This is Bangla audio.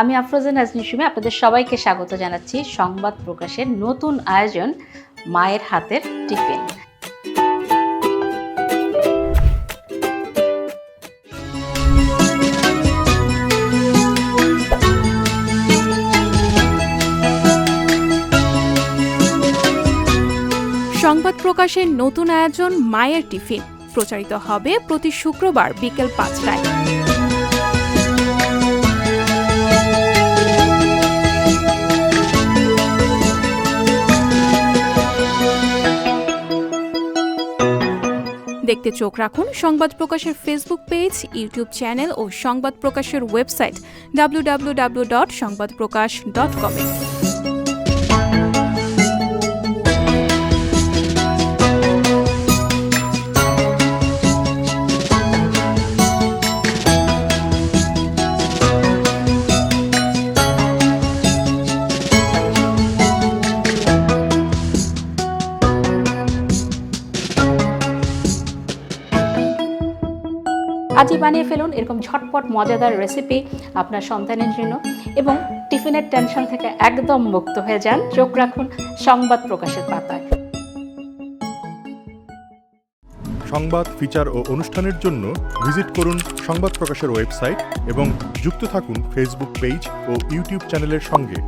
আমি আফরোজা নাজনী সুমি আপনাদের সবাইকে স্বাগত জানাচ্ছি সংবাদ প্রকাশের নতুন আয়োজন, মায়ের হাতের টিফিন। সংবাদ প্রকাশের নতুন আয়োজন, মায়ের টিফিন। প্রচারিত হবে প্রতি শুক্রবার বিকেল পাঁচটায়। দেখতে চোখ রাখুন সংবাদ প্রকাশের ফেসবুক পেজ ইউটিউব চ্যানেল ও সংবাদ প্রকাশের website W W W W W dot Sangbad Prakash dot কমে আজই বানিয়ে ফেলুন এরকম ঝটপট, মজাদার রেসিপি আপনার সন্তানের জন্য এবং টিফিনের টেনশন থেকে একদম মুক্ত হয়ে যান। চোখ রাখুন, সংবাদ প্রকাশের পাতায়। সংবাদ ফিচার ও অনুষ্ঠানের জন্য ভিজিট করুন সংবাদ প্রকাশের ওয়েবসাইট এবং যুক্ত থাকুন ফেসবুক পেজ ও ইউটিউব চ্যানেলের সঙ্গে।